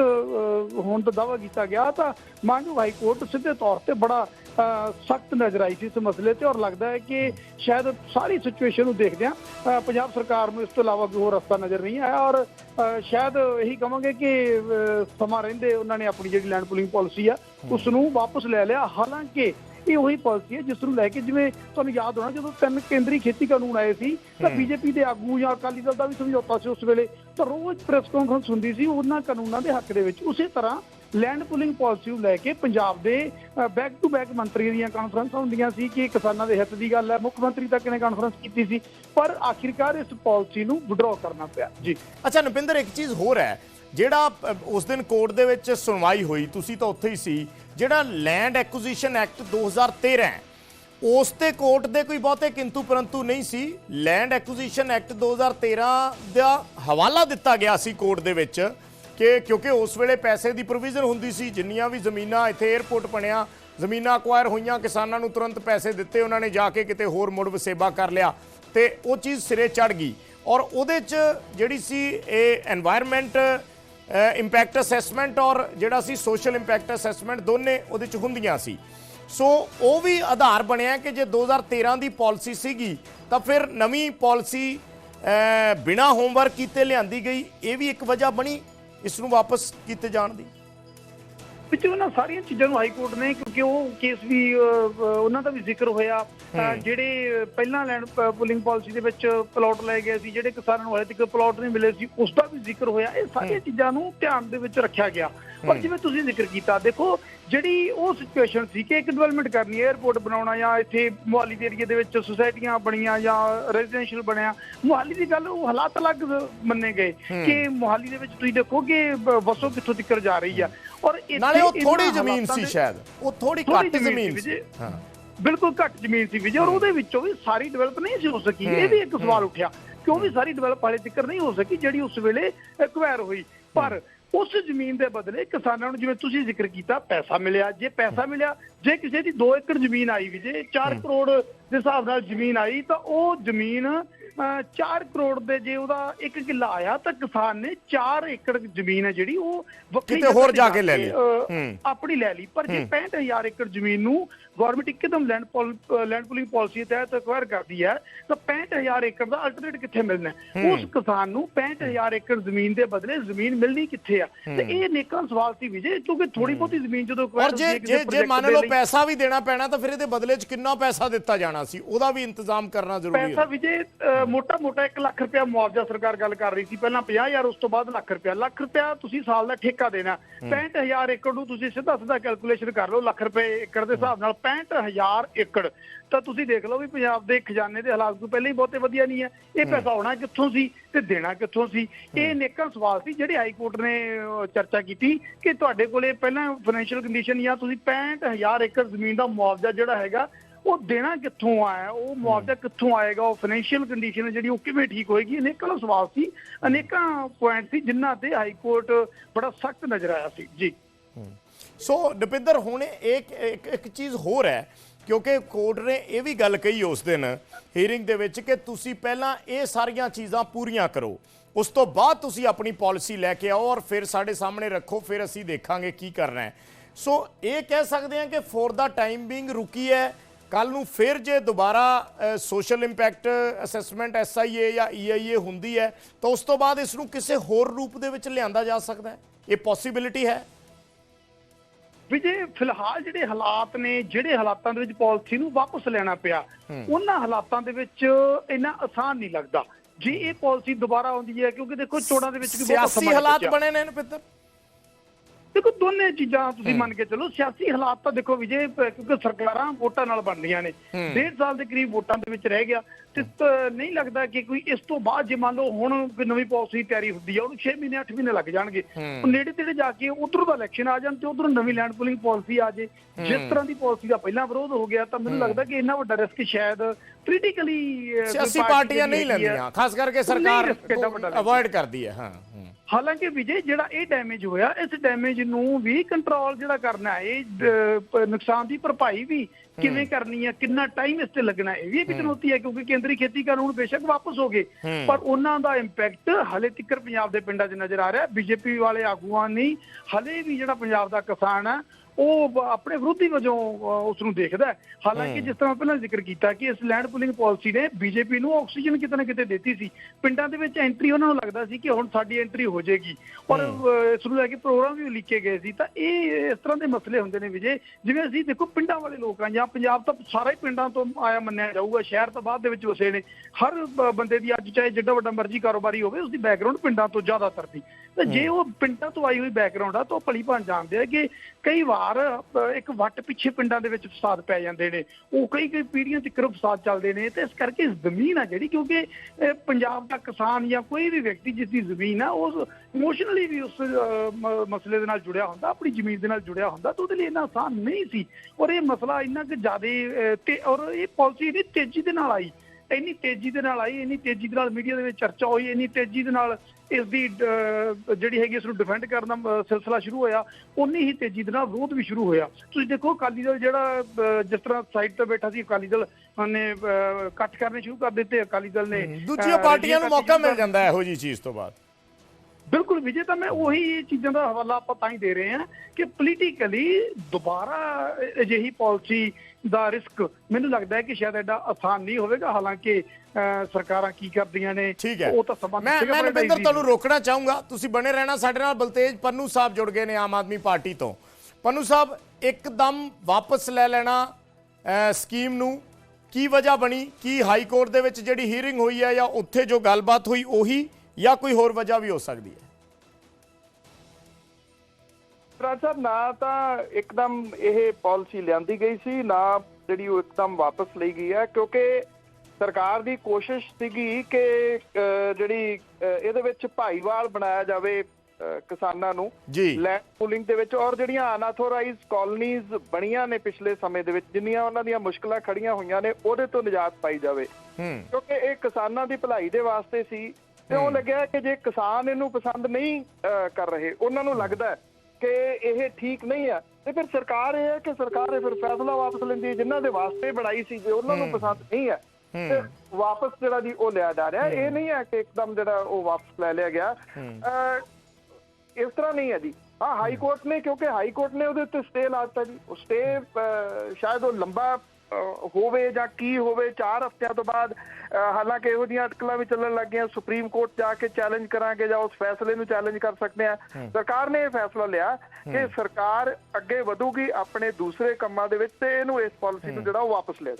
ਹੋਣ ਦਾ ਦਾਵਾ ਕੀਤਾ ਗਿਆ ਤਾਂ ਮਾਨਯੋਗ ਹਾਈ ਕੋਰਟ ਸਿੱਧੇ ਤੌਰ ਤੇ ਬੜਾ ਸਖਤ ਨਜ਼ਰ ਆਈ ਸੀ ਇਸ ਮਸਲੇ ਤੇ ਔਰ ਲੱਗਦਾ ਹੈ ਕਿ ਸ਼ਾਇਦ ਸਾਰੀ ਸਿਚੁਏਸ਼ਨ ਨੂੰ ਦੇਖਦਿਆਂ ਪੰਜਾਬ ਸਰਕਾਰ ਨੂੰ ਇਸ ਤੋਂ ਇਲਾਵਾ ਕੋਈ ਹੋਰ ਰਸਤਾ ਨਜ਼ਰ ਨਹੀਂ ਆਇਆ ਔਰ ਸ਼ਾਇਦ ਇਹੀ ਕਵਾਂਗੇ ਕਿ ਸਮਾਂ ਰਹਿੰਦੇ ਉਹਨਾਂ ਨੇ ਆਪਣੀ ਜਿਹੜੀ ਲੈਂਡ ਪੁਲਿੰਗ ਪਾਲਿਸੀ ਆ ਉਸ ਨੂੰ ਵਾਪਸ ਲੈ ਲਿਆ। ਹਾਲਾਂਕਿ ਇਹ ਉਹੀ ਪਾਲਿਸੀ ਹੈ ਜਿਸ ਨੂੰ ਲੈ ਕੇ ਜਿਵੇਂ ਤੁਹਾਨੂੰ ਯਾਦ ਹੋਣਾ ਜਦੋਂ ਤਿੰਨ ਕੇਂਦਰੀ ਖੇਤੀ ਕਾਨੂੰਨ ਆਏ ਸੀ ਤਾਂ ਬੀਜੇਪੀ ਦੇ ਆਗੂ ਜਾਂ ਅਕਾਲੀ ਦਲ ਦਾ ਵੀ ਸਮਝੌਤਾ ਸੀ ਉਸ ਵੇਲੇ। ਤਾਂ ਰੋਜ਼ ਪ੍ਰੈਸ ਕਾਨਫਰੰਸ ਹੁੰਦੀ ਸੀ ਉਹਨਾਂ ਕਾਨੂੰਨਾਂ ਦੇ ਹੱਕ ਦੇ ਵਿੱਚ। ਉਸੇ ਤਰ੍ਹਾਂ ਲੈਂਡ ਪੁਲਿੰਗ ਪਾਲਿਸੀ ਨੂੰ ਲੈ ਕੇ ਪੰਜਾਬ ਦੇ ਬੈਕ ਟੂ ਬੈਕ ਮੰਤਰੀਆਂ ਦੀਆਂ ਕਾਨਫਰੰਸਾਂ ਹੁੰਦੀਆਂ ਸੀ ਕਿ ਕਿਸਾਨਾਂ ਦੇ ਹਿੱਤ ਦੀ ਗੱਲ ਹੈ, ਮੁੱਖ ਮੰਤਰੀ ਤੱਕ ਨੇ ਕਾਨਫਰੰਸ ਕੀਤੀ ਸੀ, ਪਰ ਆਖਿਰਕਾਰ ਇਸ ਪਾਲਿਸੀ ਨੂੰ ਵਿਡਰਾਅ ਕਰਨਾ ਪਿਆ। ਜੀ। ਅੱਛਾ ਨਪਿੰਦਰ ਇੱਕ ਚੀਜ਼ ਹੋਰ ਹੈ, ਜਿਹੜਾ ਉਸ ਦਿਨ ਕੋਰਟ ਦੇ ਵਿੱਚ ਸੁਣਵਾਈ ਹੋਈ, ਤੁਸੀਂ ਤਾਂ ਉੱਥੇ ਹੀ ਸੀ, ਜਿਹੜਾ ਲੈਂਡ ਐਕੁਜੀਸ਼ਨ ਐਕਟ 2013 ਹੈ, ਉਸ ਤੇ ਕੋਰਟ ਦੇ ਕੋਈ ਬਹੁਤੇ ਕਿੰਤੂ ਪਰੰਤੂ ਨਹੀਂ ਸੀ। ਲੈਂਡ ਐਕੁਜੀਸ਼ਨ ਐਕਟ 2013 ਦਾ ਹਵਾਲਾ ਦਿੱਤਾ ਗਿਆ ਸੀ ਕੋਰਟ ਦੇ ਵਿੱਚ ਕਿ, ਕਿਉਂਕਿ ਉਸ ਵੇਲੇ ਪੈਸੇ ਦੀ ਪ੍ਰੋਵੀਜ਼ਨ ਹੁੰਦੀ ਸੀ। ਜਿੰਨੀਆਂ ਵੀ ਜ਼ਮੀਨਾਂ ਇੱਥੇ 에어ਪੋਰਟ ਬਣਿਆ, ਜ਼ਮੀਨਾਂ ਅਕਵਾਇਰ ਹੋਈਆਂ, ਕਿਸਾਨਾਂ ਨੂੰ ਤੁਰੰਤ ਪੈਸੇ ਦਿੱਤੇ, ਉਹਨਾਂ ਨੇ ਜਾ ਕੇ ਕਿਤੇ ਹੋਰ ਮੁੜ ਵਸੇਬਾ ਕਰ ਲਿਆ। ਤੇ ਉਹ ਚੀਜ਼ ਸਿਰੇ ਚੜ ਗਈ। ਔਰ ਉਹਦੇ 'ਚ ਜਿਹੜੀ ਸੀ ਇਹ এনवायरमेंट ਇੰਪੈਕਟ ਅਸੈਸਮੈਂਟ ਔਰ ਜਿਹੜਾ ਸੀ ਸੋਸ਼ਲ ਇੰਪੈਕਟ ਅਸੈਸਮੈਂਟ ਦੋਨੇ ਉਹਦੇ 'ਚ ਹੁੰਦੀਆਂ ਸੀ। ਸੋ ਉਹ ਵੀ ਆਧਾਰ ਬਣਿਆ ਕਿ ਜੇ 2013 ਦੀ ਪਾਲਿਸੀ ਸੀਗੀ, ਤਾਂ ਫਿਰ ਨਵੀਂ ਪਾਲਿਸੀ ਬਿਨਾ ਹੋਮਵਰਕ ਕੀਤੇ ਲਿਆਂਦੀ ਗਈ। ਇਹ ਵੀ ਇੱਕ ਵਜ੍ਹਾ ਬਣੀ। ਇਸ ਨੂੰ ਵਾਪਸ ਕੀਤੇ ਜਾਣ ਦੀ। ਵਿੱਚ ਉਹਨਾਂ ਸਾਰੀਆਂ ਚੀਜ਼ਾਂ ਨੂੰ ਹਾਈ ਕੋਰਟ ਨੇ ਕਿਉਂਕਿ ਉਹ ਕੇਸ ਵੀ ਉਹਨਾਂ ਦਾ ਵੀ ਜ਼ਿਕਰ ਹੋਇਆ। ਜਿਹੜੇ ਪਹਿਲਾਂ ਲੈਂਡ ਪੁਲਿੰਗ ਪਾਲਿਸੀ ਦੇ ਵਿੱਚ ਪਲਾਟ ਲਏ ਗਏ ਸੀ ਜਿਹੜੇ ਕਿਸਾਨਾਂ ਨੂੰ ਹਲੇ ਤੱਕ ਪਲਾਟ ਨਹੀਂ ਮਿਲੇ ਸੀ ਉਸ ਦਾ ਵੀ ਜ਼ਿਕਰ ਹੋਇਆ। ਇਹ ਸਾਰੀਆਂ ਚੀਜ਼ਾਂ ਨੂੰ ਧਿਆਨ ਦੇ ਵਿੱਚ ਰੱਖਿਆ ਗਿਆ। ਪਰ ਜਿਵੇਂ ਤੁਸੀਂ ਜ਼ਿਕਰ ਕੀਤਾ ਦੇਖੋ ਜਿਹੜੀ ਉਹ ਸਿਚੁਏਸ਼ਨ ਸੀ ਕਿ ਇੱਕ ਡਿਵੈਲਪਮੈਂਟ ਕਰਨੀ ਹੈ 에어ਪੋਰਟ ਬਣਾਉਣਾ ਜਾਂ ਇੱਥੇ ਮੁਹਾਲੀ ਦੇ ਏਰੀਆ ਦੇ ਵਿੱਚ ਸੁਸਾਇਟੀਆਂ ਬਣੀਆਂ ਜਾਂ ਰੈਜ਼ੀਡੈਂਸ਼ੀਅਲ ਬਣਿਆ ਮੁਹਾਲੀ ਦੀ ਗੱਲ ਉਹ ਹਾਲਾਤ ਅਲੱਗ ਮੰਨੇ ਗਏ ਕਿ ਮੁਹਾਲੀ ਦੇ ਵਿੱਚ ਤੁਸੀਂ ਦੇਖੋ ਕਿ ਵਸੋਂ ਕਿੱਥੋਂ ਤੱਕ ਜਾ ਰਹੀ ਆ। ਔਰ ਨਾਲੇ ਉਹ ਥੋੜੀ ਜ਼ਮੀਨ ਸੀ ਸ਼ਾਇਦ। ਉਹ ਥੋੜੀ ਘੱਟ ਜ਼ਮੀਨ ਸੀ। ਹਾਂ। ਬਿਲਕੁਲ ਘੱਟ ਜ਼ਮੀਨ ਸੀ ਵਿਜੇ ਔਰ ਉਹਦੇ ਵਿੱਚੋਂ ਵੀ ਸਾਰੀ ਡਿਵੈਲਪ ਨਹੀਂ ਸੀ ਹੋ ਸਕੀ। ਇਹ ਵੀ ਇੱਕ ਸਵਾਲ ਉੱਠਿਆ ਕਿ ਉਹ ਵੀ ਸਾਰੀ ਡਿਵੈਲਪ ਵਾਲੇ ਤੱਕ ਨਹੀਂ ਹੋ ਸਕੀ ਜਿਹੜੀ ਉਸ ਵੇਲੇ ਐਕਵਾਇਰ ਹੋਈ। ਪਰ ਉਸ ਜ਼ਮੀਨ ਦੇ ਬਦਲੇ ਕਿਸਾਨਾਂ ਨੂੰ ਜਿਵੇਂ ਤੁਸੀਂ ਜ਼ਿਕਰ ਕੀਤਾ ਪੈਸਾ ਮਿਲਿਆ। ਜੇ ਪੈਸਾ ਮਿਲਿਆ ਜੇ ਕਿਸੇ ਦੀ 2 ਏਕੜ ਜ਼ਮੀਨ ਆਈ ਵੀ ਜੇ 4 ਕਰੋੜ ਦੇ ਹਿਸਾਬ ਨਾਲ ਜ਼ਮੀਨ ਆਈ ਤਾਂ ਉਹ ਜ਼ਮੀਨ 4 ਕਰੋੜ ਦੇ ਜੇ ਉਹਦਾ 1 ਕਿੱਲਾ ਆਇਆ ਤਾਂ ਕਿਸਾਨ ਨੇ 4 ਏਕੜ ਜ਼ਮੀਨ ਹੈ ਜਿਹੜੀ ਉਹ ਵੱਖਰੀ ਕਿਤੇ ਹੋਰ ਜਾ ਕੇ ਲੈ ਲਈ। ਆਪਣੀ ਲੈ ਲਈ। ਪਰ ਜੇ 65000 ਏਕੜ ਜ਼ਮੀਨ ਨੂੰ ਗਵਰਨਮੈਂਟ ਇੱਕਦਮ ਲੈਂਡ ਲੈਂਡ ਪੂਲਿੰਗ ਪਾਲਿਸੀ ਤਹਿਤ ਅਕਵਾਇਰ ਕਰਦੀ ਹੈ ਤਾਂ 65000 ਏਕੜ ਦਾ ਅਲਟਰਨੇਟ ਕਿੱਥੇ ਮਿਲਣਾ? ਉਸ ਕਿਸਾਨ ਨੂੰ 65000 ਏਕੜ ਜ਼ਮੀਨ ਦੇ ਬਦਲੇ ਜ਼ਮੀਨ ਮਿਲਣੀ ਕਿੱਥੇ ਆ? ਤੇ ਇਹ ਨੇਕਾਂ ਸਵਾਲ ਸੀ ਵਿਜੇ ਕਿਉਂਕਿ ਥੋੜੀ ਬਹੁਤੀ ਜ਼ਮੀਨ ਜਦੋਂ acquire ਜੇ ਜੇ ਮੰਨ ਲਓ ਪੈਸਾ ਵੀ ਦੇਣਾ ਪੈਣਾ ਤਾਂ ਫਿਰ ਇਹਦੇ ਬਦਲੇ 'ਚ ਕਿੰਨਾ ਪੈਸਾ ਦਿੱਤਾ ਜਾਣਾ ਸੀ? ਉਹਦਾ ਵੀ ਇੰਤਜ਼ਾਮ ਕਰਨਾ ਜ਼ਰੂਰੀ ਪੈਸਾ ਹੈ। ਵਿਜੇ ਮੋਟਾ ਮੋਟਾ 1 ਲੱਖ ਰੁਪਇਆ ਮੁਆਵਜ਼ਾ ਸਰਕਾਰ ਗੱਲ ਕਰ ਰਹੀ ਸੀ। ਪਹਿਲਾਂ 50000 ਉਸ ਤੋਂ ਬਾਅਦ ਲੱਖ ਰੁਪਇਆ। ਲੱਖ ਰੁਪਇਆ ਤੁਸੀਂ ਸਾਲ ਦਾ ਠੇਕਾ ਦੇਣਾ। 65000 ਏਕੜ ਨੂੰ ਤੁਸੀਂ ਸਿੱਧਾ ਸਿੱਧਾ ਕੈਲਕੂਲੇਸ਼ਨ ਕਰ ਲਓ ਲੱਖ ਰੁਪਏ ਏਕੜ ਦੇ ਹਿਸਾਬ ਨਾਲ 65000 ਏਕੜ। ਤਾਂ ਤੁਸੀਂ ਦੇਖ ਲਓ ਵੀ ਪੰਜਾਬ ਦੇ ਖਜ਼ਾਨੇ ਦੇ ਹਾਲਾਤ ਤੋਂ ਪਹਿਲਾਂ ਹੀ ਬਹੁਤੇ ਵਧੀਆ ਨਹੀਂ ਹੈ। ਇਹ ਪੈਸਾ ਆਉਣਾ ਕਿੱਥੋਂ ਸੀ? ਤੇ ਦੇਣਾ ਕਿੱਥੋਂ ਸੀ? ਇਹ ਨੇਕਾਂ ਸਵਾਲ ਸੀ ਜਿਹੜੇ ਹਾਈ ਕੋਰਟ ਨੇ ਚਰਚਾ ਕੀਤੀ ਕਿ ਤੁਹਾਡੇ ਕੋਲੇ ਪਹਿਲਾਂ ਫਾਈਨੈਂਸ਼ੀਅਲ ਕੰਡੀਸ਼ਨ ਜਾਂ ਤੁਸੀਂ 65000 ਏਕੜ ਜ਼ਮੀਨ ਦਾ ਮੁਆਵਜ਼ਾ ਜਿਹੜਾ ਹੈਗਾ ਉਹ ਦੇਣਾ ਕਿੱਥੋਂ ਆਇਆ? ਉਹ ਮੁਆਵਜ਼ਾ ਕਿੱਥੋਂ ਆਏਗਾ? ਉਹ ਫਾਈਨੈਂਸ਼ੀਅਲ ਕੰਡੀਸ਼ਨ ਜਿਹੜੀ ਉਹ ਕਿਵੇਂ ਠੀਕ ਹੋਏਗੀ? ਅਨੇਕਾਂ ਸਵਾਲ ਸੀ। ਅਨੇਕਾਂ ਪੁਆਇੰਟ ਸੀ ਜਿਨ੍ਹਾਂ ਤੇ ਹਾਈ ਕੋਰਟ ਬੜਾ ਸਖਤ ਨਜ਼ਰ ਆਇਆ ਸੀ। ਜੀ। ਸੋ ਨਪਿੰਦਰ ਹੁਣ ਇੱਕ ਇੱਕ ਚੀਜ਼ ਹੋਰ ਹੈ। ਕਿਉਂਕਿ ਕੋਰਟ ਨੇ ਇਹ ਵੀ ਗੱਲ ਕਹੀ ਉਸ ਦਿਨ ਹੀਅਰਿੰਗ ਦੇ ਵਿੱਚ ਕਿ ਤੁਸੀਂ ਪਹਿਲਾਂ ਇਹ ਸਾਰੀਆਂ ਚੀਜ਼ਾਂ ਪੂਰੀਆਂ ਕਰੋ। ਉਸ ਤੋਂ ਬਾਅਦ ਤੁਸੀਂ ਆਪਣੀ ਪਾਲਿਸੀ ਲੈ ਕੇ ਆਓ ਔਰ ਫਿਰ ਸਾਡੇ ਸਾਹਮਣੇ ਰੱਖੋ, ਫਿਰ ਅਸੀਂ ਦੇਖਾਂਗੇ ਕੀ ਕਰਨਾ ਹੈ। ਸੋ ਇਹ ਕਹਿ ਸਕਦੇ ਹਾਂ ਕਿ ਫੋਰ ਦਾ ਟਾਈਮ ਬੀਇੰਗ ਰੁਕੀ ਹੈ। ਕੱਲ ਨੂੰ ਫਿਰ ਜੇ ਦੁਬਾਰਾ ਸੋਸ਼ਲ ਇੰਪੈਕਟ ਅਸੈਸਮੈਂਟ ਐਸਆਈਏ ਜਾਂ ਈਆਈਏ ਹੁੰਦੀ ਹੈ, ਤਾਂ ਉਸ ਤੋਂ ਬਾਅਦ ਇਸ ਨੂੰ ਕਿਸੇ ਹੋਰ ਰੂਪ ਦੇ ਵਿੱਚ ਲਿਆਂਦਾ ਜਾ ਸਕਦਾ ਹੈ। ਇਹ ਪੋਸਿਬਿਲਿਟੀ ਹੈ। ਵੀ ਜੇ ਫਿਲਹਾਲ ਜਿਹੜੇ ਹਾਲਾਤ ਨੇ ਜਿਹੜੇ ਹਾਲਾਤਾਂ ਦੇ ਵਿੱਚ ਪਾਲਿਸੀ ਨੂੰ ਵਾਪਸ ਲੈਣਾ ਪਿਆ ਉਹਨਾਂ ਹਾਲਾਤਾਂ ਦੇ ਵਿੱਚ ਇੰਨਾ ਆਸਾਨ ਨਹੀਂ ਲੱਗਦਾ। ਜੇ ਇਹ ਪਾਲਿਸੀ ਦੁਬਾਰਾ ਆਉਂਦੀ ਹੈ ਕਿਉਂਕਿ ਦੇਖੋ ਚੋਣਾਂ ਦੇ ਵਿੱਚ ਵੀ ਬਹੁਤ ਸਿਆਸੀ ਸਮਾਂ ਹਾਲਾਤ। ਬਣੇ ਨੇ ਨਪਿੰਦਰ ਦੇਖੋ ਦੋਨੇ ਚੀਜ਼ਾਂ ਤੁਸੀਂ ਮੰਨ ਕੇ ਚੱਲੋ ਸਿਆਸੀ ਹਾਲਾਤ ਤਾਂ ਦੇਖੋ ਵਿਜੇ ਕਿਉਂਕਿ ਸਰਕਾਰਾਂ ਵੋਟਾਂ ਨਾਲ ਬਣਦੀਆਂ ਨੇ। ਡੇਢ ਸਾਲ ਦੇ ਕਰੀਬ ਵੋਟਾਂ ਦੇ ਵਿੱਚ ਰਹਿ ਗਿਆ। ਤੇ ਨਹੀਂ ਲੱਗਦਾ ਕਿ ਕੋਈ ਇਸ ਤੋਂ ਬਾਅਦ ਜੇ ਮੰਨ ਲਓ ਹੁਣ ਕੋਈ ਨਵੀਂ ਪਾਲਿਸੀ ਤਿਆਰੀ ਹੁੰਦੀ ਆ ਉਹਨੂੰ 6 ਮਹੀਨੇ 8 ਮਹੀਨੇ ਲੱਗ ਜਾਣਗੇ। ਉਹ ਨੇੜੇ ਤੇੜੇ ਜਾ ਕੇ ਉਧਰੋਂ ਦਾ ਇਲੈਕਸ਼ਨ ਆ ਜਾਣ ਤੇ ਉਧਰੋਂ ਨਵੀਂ ਲੈਂਡ ਪੁਲਿੰਗ ਪਾਲਿਸੀ ਆ ਜੇ। ਜਿਸ ਤਰ੍ਹਾਂ ਦੀ ਪਾਲਿਸੀ ਦਾ ਪਹਿਲਾਂ ਵਿਰੋਧ ਹੋ ਗਿਆ ਤਾਂ ਮੈਨੂੰ ਲੱਗਦਾ ਕਿ ਇੰਨਾ ਵੱਡਾ ਰਿਸਕ ਸ਼ਾਇਦ ਪੋਲੀਟੀਕਲੀ ਸਿਆਸੀ ਪਾਰਟੀਆਂ ਨਹੀਂ ਲੈਂਦੀਆਂ ਖਾਸ ਕਰਕੇ ਸਰਕਾਰ ਅਵਾਇਡ ਕਰਦੀ ਹਾਂ ਹੂੰ। ਹਾਲਾਂਕਿ ਵਿਜੇ, ਜਿਹੜਾ ਇਹ ਡੈਮੇਜ ਹੋਇਆ, ਇਸ ਡੈਮੇਜ ਨੂੰ ਵੀ ਕੰਟਰੋਲ ਜਿਹੜਾ ਕਰਨਾ ਹੈ, ਇਹ ਨੁਕਸਾਨ ਦੀ ਭਰਪਾਈ ਵੀ ਕਿਵੇਂ ਕਰਨੀ ਹੈ ਕਿੰਨਾ ਟਾਈਮ ਇਸ ਤੇ ਲੱਗਣਾ ਇਹ ਵੀ ਇੱਕ ਚੁਣੌਤੀ ਹੈ ਕਿਉਂਕਿ ਕੇਂਦਰੀ ਖੇਤੀ ਕਾਨੂੰਨ ਬੇਸ਼ੱਕ ਵਾਪਸ ਹੋ ਗਏ। ਪਰ ਉਹਨਾਂ ਦਾ ਇੰਪੈਕਟ ਹਲੇ ਤੱਕ ਪੰਜਾਬ ਦੇ ਪਿੰਡਾਂ 'ਚ ਨਜ਼ਰ ਆ ਰਿਹਾ। ਬੀਜੇਪੀ ਵਾਲੇ ਆਗੂਆਂ ਨਹੀਂ ਹਲੇ ਵੀ ਜਿਹੜਾ ਪੰਜਾਬ ਦਾ ਕਿਸਾਨ ਹੈ ਉਹ ਆਪਣੇ ਵਿਰੋਧੀ ਵਜੋਂ ਉਸ ਨੂੰ ਦੇਖਦਾ ਹਾਲਾਂਕਿ ਜਿਸ ਤਰ੍ਹਾਂ ਪਹਿਲਾਂ ਜ਼ਿਕਰ ਕੀਤਾ ਕਿ ਇਸ ਲੈਂਡ ਪੁਲਿੰਗ ਪਾਲਿਸੀ ਨੇ ਬੀਜੇਪੀ ਨੂੰ ਆਕਸੀਜਨ ਕਿਤੇ ਨਾ ਕਿਤੇ ਦਿੱਤੀ ਸੀ। ਪਿੰਡਾਂ ਦੇ ਵਿੱਚ ਐਂਟਰੀ ਉਹਨਾਂ ਨੂੰ ਲੱਗਦਾ ਸੀ ਕਿ ਹੁਣ ਸਾਡੀ ਐਂਟਰੀ ਹੋ ਜਾਏਗੀ। ਅਹ, ਇਸ ਨੂੰ ਲੈ ਕੇ ਪ੍ਰੋਗਰਾਮ ਵੀ ਲਿਖੇ ਗਏ ਸੀ ਤਾਂ ਇਹ ਇਸ ਤਰ੍ਹਾਂ ਦੇ ਮਸਲੇ ਹੁੰਦੇ ਨੇ ਵਿਜੇ। ਜਿਵੇਂ ਅਸੀਂ ਦੇਖੋ ਪਿੰਡਾਂ ਵਾਲੇ ਲੋਕ ਆ ਜਾਂ ਪੰਜਾਬ ਤਾਂ ਸਾਰਾ ਪਿੰਡਾਂ ਤੋਂ ਆਇਆ ਮੰਨਿਆ ਜਾਊਗਾ ਸ਼ਹਿਰ ਤੋਂ ਬਾਅਦ ਦੇ ਵਿੱਚ ਵਸੇ ਨੇ। ਹਰ ਬੰਦੇ ਦੀ ਅੱਜ ਚਾਹੇ ਜਿੱਡਾ ਵੱਡਾ ਮਰਜ਼ੀ ਕਾਰੋਬਾਰੀ ਹੋਵੇ ਉਸਦੀ ਬੈਕਗ੍ਰਾਉਂਡ ਪਿੰਡਾਂ ਤੋਂ ਜ਼ਿਆਦਾਤਰ ਦੀ। ਤਾਂ ਜੇ ਉਹ ਪਿੰਡਾਂ ਤੋਂ ਆਈ ਹੋਈ ਬੈਕਗ੍ਰਾਉਂਡ ਆ ਤਾਂ ਉਹ ਭਲੀ ਭਾਂ ਜਾਣਦੇ ਆ ਕਿ ਕਈ ਵਾਰ ਇੱਕ ਵੱਟ ਪਿੱਛੇ ਪਿੰਡਾਂ ਦੇ ਵਿੱਚ ਫਸਾਦ ਪੈ ਜਾਂਦੇ ਨੇ। ਉਹ ਕਈ ਕਈ ਪੀੜ੍ਹੀਆਂ ਤੱਕ ਫਸਾਦ ਚੱਲਦੇ ਨੇ ਤੇ ਇਸ ਕਰਕੇ ਜ਼ਮੀਨ ਆ ਜਿਹੜੀ ਕਿਉਂਕਿ ਪੰਜਾਬ ਦਾ ਕਿਸਾਨ ਜਾਂ ਕੋਈ ਵੀ ਵਿਅਕਤੀ ਜਿਸ ਦੀ ਜ਼ਮੀਨ ਆ ਉਹ ਇਮੋਸ਼ਨਲੀ ਵੀ ਉਸ ਮਸਲੇ ਦੇ ਨਾਲ ਜੁੜਿਆ ਹੁੰਦਾ ਆਪਣੀ ਜ਼ਮੀਨ ਦੇ ਨਾਲ ਜੁੜਿਆ ਹੁੰਦਾ ਤਾਂ ਉਹਦੇ ਲਈ ਇੰਨਾ ਆਸਾਨ ਨਹੀਂ ਸੀ। ਔਰ ਇਹ ਮਸਲਾ ਇੰਨਾ ਕਿ ਜ਼ਿਆਦਾ ਤੇ ਔਰ ਇਹ ਪਾਲਿਸੀ ਇੰਨੀ ਤੇਜ਼ੀ ਦੇ ਨਾਲ ਆਈ। ਇੰਨੀ ਤੇਜ਼ੀ ਦੇ ਨਾਲ ਆਈ ਇੰਨੀ ਤੇਜ਼ੀ ਦੇ ਨਾਲ ਮੀਡੀਆ ਦੇ ਵਿੱਚ ਚਰਚਾ ਹੋਈ ਇੰਨੀ ਤੇਜ਼ੀ ਦੇ ਨਾਲ ਇਸ ਦੀ ਜਿਹੜੀ ਹੈਗੀ ਇਸ ਨੂੰ ਡਿਫੈਂਡ ਕਰਨ ਦਾ ਸਿਲਸਿਲਾ ਸ਼ੁਰੂ ਹੋਇਆ ਉਨੀ ਹੀ ਤੇਜ਼ੀ ਦੇ ਨਾਲ ਵਿਰੋਧ ਵੀ ਸ਼ੁਰੂ ਹੋਇਆ। ਤੁਸੀਂ ਦੇਖੋ ਅਕਾਲੀ ਦਲ ਜਿਹੜਾ ਜਿਸ ਤਰ੍ਹਾਂ ਸਾਈਡ ਤੇ ਬੈਠਾ ਸੀ ਅਕਾਲੀ ਦਲ ਨੇ ਇਕੱਠ ਕਰਨੇ ਸ਼ੁਰੂ ਕਰ ਦਿੱਤੇ ਅਕਾਲੀ ਦਲ ਨੇ ਦੂਜੀਆਂ ਪਾਰਟੀਆਂ ਨੂੰ ਮੌਕਾ ਮਿਲ ਜਾਂਦਾ ਇਹੋ ਜੀ ਚੀਜ਼ ਤੋਂ ਬਾਅਦ। ਬਿਲਕੁਲ ਵਿਜੇ ਤਾਂ ਮੈਂ ਉਹੀ ਇਹ ਚੀਜ਼ਾਂ ਦਾ ਹਵਾਲਾ ਆਪਾਂ ਤਾਂ ਹੀ ਦੇ ਰਹੇ ਹਾਂ ਕਿ ਪੋਲੀਟੀਕਲੀ ਦੁਬਾਰਾ ਅਜਿਹੀ ਪਾਲਿਸੀ ਦਾ ਰਿਸਕ। ਮੈਨੂੰ ਲੱਗਦਾ ਹੈ ਕਿ ਸ਼ਾਇਦ ਐਡਾ ਆਸਾਨ ਨਹੀਂ ਹੋਵੇਗਾ। ਹਾਲਾਂਕਿ ਸਰਕਾਰਾਂ ਕੀ ਕਰਦੀਆਂ ਨੇ ਉਹ ਤਾਂ ਸਮਾਂ ਮੈਂ ਮੈਂ easy ਤੁਹਾਨੂੰ ਰੋਕਣਾ ਚਾਹੂੰਗਾ। ਤੁਸੀਂ ਬਣੇ ਰਹਿਣਾ ਸਾਡੇ ਨਾਲ। ਬਲਤੇਜ ਪੰਨੂ ਸਾਹਿਬ ਜੁੜ ਗਏ ਨੇ ਆਮ ਆਦਮੀ ਪਾਰਟੀ ਤੋਂ। ਪੰਨੂ ਸਾਹਿਬ ਇੱਕਦਮ ਵਾਪਸ ਲੈ ਲੈਣਾ ਸਕੀਮ ਨੂੰ। ਕੀ ਵਜ੍ਹਾ ਬਣੀ? ਕੀ ਹਾਈ ਕੋਰਟ ਦੇ ਵਿੱਚ ਜਿਹੜੀ ਹੀਅਰਿੰਗ ਹੋਈ ਹੈ ਜਾਂ ਉੱਥੇ ਜੋ ਗੱਲਬਾਤ ਹੋਈ ਉਹੀ ਜਾਂ ਕੋਈ ਹੋਰ ਵਜ੍ਹਾ ਵੀ ਹੋ ਸਕਦੀ ਹੈ? ਰਾਜ ਸਾਹਿਬ ਨਾ ਤਾਂ ਇੱਕਦਮ ਇਹ ਪਾਲਿਸੀ ਲਿਆਂਦੀ ਗਈ ਸੀ ਨਾ ਜਿਹੜੀ ਉਹ ਇੱਕਦਮ ਵਾਪਸ ਲਈ ਗਈ ਹੈ ਕਿਉਂਕਿ ਸਰਕਾਰ ਦੀ ਕੋਸ਼ਿਸ਼ ਸੀਗੀ ਕਿ ਜਿਹੜੀ ਇਹਦੇ ਵਿੱਚ ਭਾਈਵਾਲ ਬਣਾਇਆ ਜਾਵੇ ਕਿਸਾਨਾਂ ਨੂੰ ਲੈਂਡ ਪੂਲਿੰਗ ਦੇ ਵਿੱਚ ਔਰ ਜਿਹੜੀਆਂ ਅਨਆਥੋਰਾਈਜ਼ਡ ਕਾਲੋਨੀਜ਼ ਬਣੀਆਂ ਨੇ ਪਿਛਲੇ ਸਮੇਂ ਦੇ ਵਿੱਚ ਜਿੰਨੀਆਂ ਉਹਨਾਂ ਦੀਆਂ ਮੁਸ਼ਕਲਾਂ ਖੜੀਆਂ ਹੋਈਆਂ ਨੇ ਉਹਦੇ ਤੋਂ ਨਿਜਾਤ ਪਾਈ ਜਾਵੇ। ਕਿਉਂਕਿ ਇਹ ਕਿਸਾਨਾਂ ਦੀ ਭਲਾਈ ਦੇ ਵਾਸਤੇ ਸੀ ਕਿਉਂ ਲੱਗਿਆ ਕਿ ਜੇ ਕਿਸਾਨ ਇਹਨੂੰ ਪਸੰਦ ਨਹੀਂ ਕਰ ਰਹੇ ਉਹਨਾਂ ਨੂੰ ਲੱਗਦਾ ਕਿ ਇਹ ਠੀਕ ਨਹੀਂ ਹੈ ਤੇ ਫਿਰ ਸਰਕਾਰ ਇਹ ਹੈ ਕਿ ਸਰਕਾਰ ਇਹ ਫਿਰ ਫੈਸਲਾ ਵਾਪਸ ਲੈਂਦੀ ਹੈ ਜਿਨ੍ਹਾਂ ਦੇ ਵਾਸਤੇ ਬਣਾਈ ਸੀ ਜੇ ਉਹਨਾਂ ਨੂੰ ਪਸੰਦ ਨਹੀਂ ਹੈ ਤੇ ਵਾਪਸ ਜਿਹੜਾ ਜੀ ਉਹ ਲਿਆ ਜਾ ਰਿਹਾ। ਇਹ ਨਹੀਂ ਹੈ ਕਿ ਇੱਕਦਮ ਜਿਹੜਾ ਉਹ ਵਾਪਸ ਲੈ ਲਿਆ ਗਿਆ। ਇਸ ਤਰ੍ਹਾਂ ਨਹੀਂ ਹੈ ਜੀ। ਹਾਂ ਹਾਈ ਕੋਰਟ ਨੇ ਕਿਉਂਕਿ ਹਾਈ ਕੋਰਟ ਨੇ ਉਹਦੇ ਉੱਤੇ ਸਟੇ ਲਾਤਾ ਜੀ। ਉਹ ਸਟੇ ਸ਼ਾਇਦ ਉਹ ਲੰਬਾ ਹੋਵੇ ਜਾਂ ਕੀ ਹੋਵੇ 4 ਹਫ਼ਤਿਆਂ ਤੋਂ ਬਾਅਦ ਹਾਲਾਂਕਿ ਇਹੋ ਜਿਹੀਆਂ ਅਟਕਲਾਂ ਵੀ ਚੱਲਣ ਲੱਗ ਗਈਆਂ। ਸੁਪਰੀਮ ਕੋਰਟ ਜਾ ਕੇ ਚੈਲੰਜ ਕਰਾਂਗੇ ਜਾਂ ਉਸ ਫੈਸਲੇ ਨੂੰ ਚੈਲੰਜ ਕਰ ਸਕਦੇ ਆ ਸਰਕਾਰ ਨੇ ਇਹ ਫੈਸਲਾ ਲਿਆ ਕਿ ਸਰਕਾਰ ਅੱਗੇ ਵਧੂਗੀ ਆਪਣੇ ਦੂਸਰੇ ਕੰਮਾਂ ਦੇ ਵਿੱਚ ਤੇ ਇਹਨੂੰ ਇਸ ਪਾਲਿਸੀ ਨੂੰ ਜਿਹੜਾ ਉਹ ਵਾਪਸ ਲੈ